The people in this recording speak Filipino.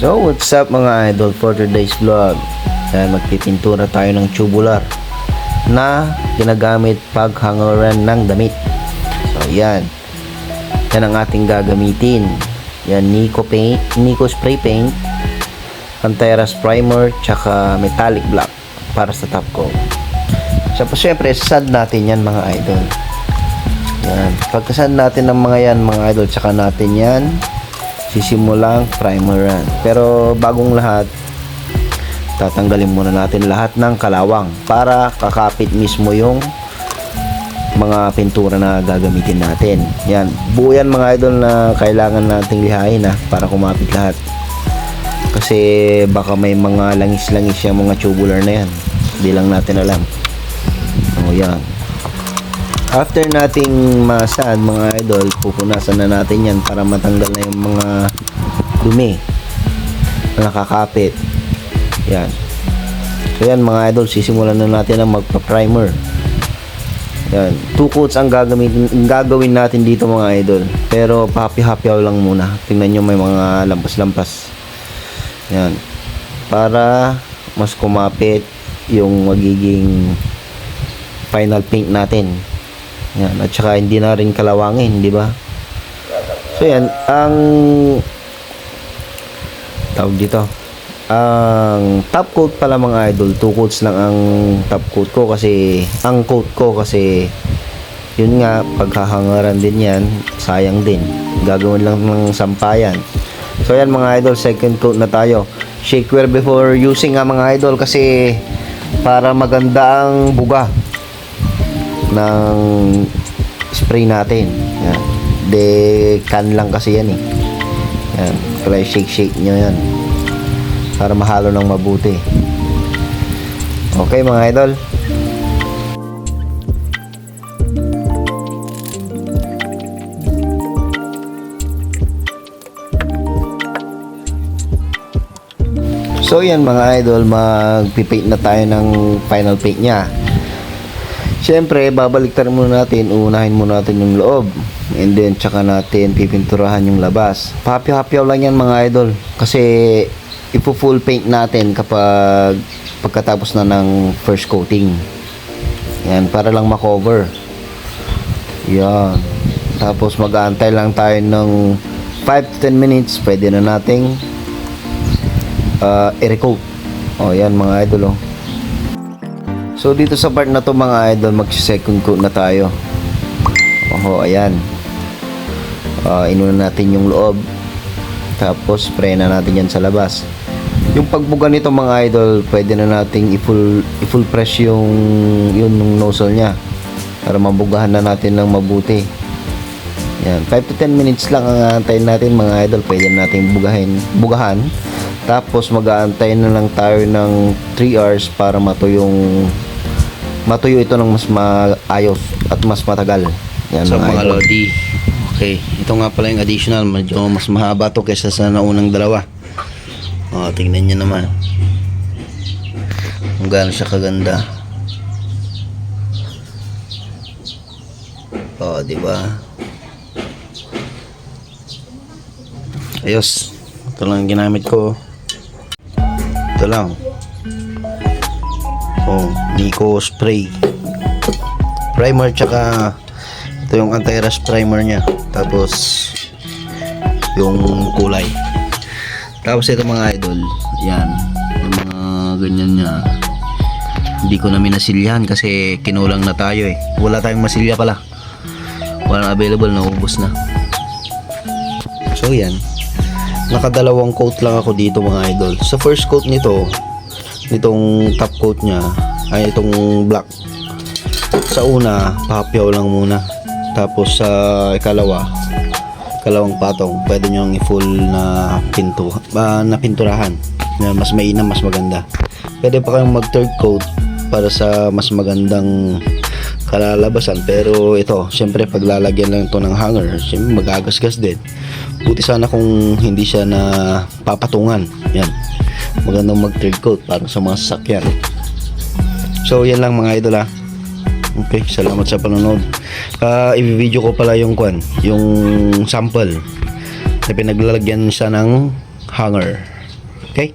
So, what's up mga idol for today's vlog? Yan, magpipintura tayo ng tubular na ginagamit pag hangeran ng damit. So, yan. Yan ang ating gagamitin. Yan, Nico paint, Nico spray paint, Panteras primer, tsaka metallic black para sa top coat. So, syempre, sad natin yan mga idol. Yan. Pagkasad natin ng mga yan mga idol, tsaka natin yan sisimulang primeran. Pero bagong lahat, tatanggalin muna natin lahat ng kalawang para kakapit mismo yung mga pintura na gagamitin natin. Yan. Buo yan mga idol na kailangan nating lihain ha, para kumapit lahat. Kasi baka may mga langis-langis yung mga tubular na yan. Hindi lang natin alam. O yan. After nating masad mga idol, pupunasan na natin yan para matanggal na yung mga dumi na nakakapit. Yan. So yan mga idol, sisimulan na natin ang magpa-primer. Yan. Two coats ang gagamitin, ang gagawin natin dito mga idol. Pero pahapi-hapyaw lang muna. Tingnan nyo may mga lampas-lampas. Yan. Para mas kumapit yung magiging final paint natin. Yan, at saka hindi na rin kalawangin, di ba? So yan, ang tawag dito. Ang top coat pala mga idol, two coats lang ang top coat ko kasi ang coat ko kasi yun nga paghahangaran din yan, sayang din. Gagawin lang ng sampayan. So yan mga idol, second coat na tayo. Shakewear before using nga mga idol kasi para maganda ang buga ng spray natin. Yan. De can lang kasi yan eh. Yan. Kaya shake shake nyo yan. Para mahalo ng mabuti. Okay mga idol. So yan mga idol, magpipaint na tayo ng final paint niya. Siyempre, babaliktad muna natin, uunahin muna natin yung loob. And then, tsaka natin pipinturahan yung labas. Pahapi-hapyaw lang yan mga idol. Kasi, ipo full paint natin kapag pagkatapos na ng first coating. Yan, para lang makover. Yan. Tapos, mag-aantay lang tayo ng 5 to 10 minutes. Pwede na nating uh, i-recoat. O, yan mga idol, oh. So dito sa part na to mga idol, mag-second coat na tayo. Oho, ayan. Uh, inuna natin yung loob. Tapos spray na natin yan sa labas. Yung pagbuga nito mga idol, pwede na nating i-full, i-full press yung yun yung nozzle niya para mabugahan na natin ng mabuti. Yan, 5 to 10 minutes lang ang aantayin natin mga idol. Pwede na nating bugahin, bugahan. Tapos mag-aantay na lang tayo ng 3 hours para matuyong matuyo ito ng mas maayos at mas matagal. Yan So mga idol. Lodi, okay, ito nga pala yung additional, medyo mas mahaba to kaysa sa naunang dalawa. O, tingnan nyo naman. Kung gaano siya kaganda. O, di ba? Ayos. Ito lang ang ginamit ko. Ito lang. Oh, Nico spray. Primer tsaka ito yung anti-rust primer niya. Tapos yung kulay. Tapos ito mga idol, yan. Yung mga ganyan niya. Hindi ko na minasilyahan kasi kinulang na tayo eh. Wala tayong masilya pala. Walang available, naubos na. So yan. Nakadalawang coat lang ako dito mga idol. Sa first coat nito, nitong top coat niya ay itong black. Sa una papyaw lang muna. Tapos sa ikalawa kalawang patong pwede nyo i-full na pinto ah, na pinturahan na mas mainam mas maganda. Pwede pa kayong mag third coat para sa mas magandang kalalabasan. Pero ito syempre paglalagyan lang ito ng hanger syempre magagasgas din. Buti sana kung hindi siya na papatungan. Yan magandang mag third coat para sa mga sasakyan. So yan lang mga idol ha okay salamat sa panonood. Uh, i-video ko pala yung kwan yung sample na pinaglalagyan siya ng hanger. Okay?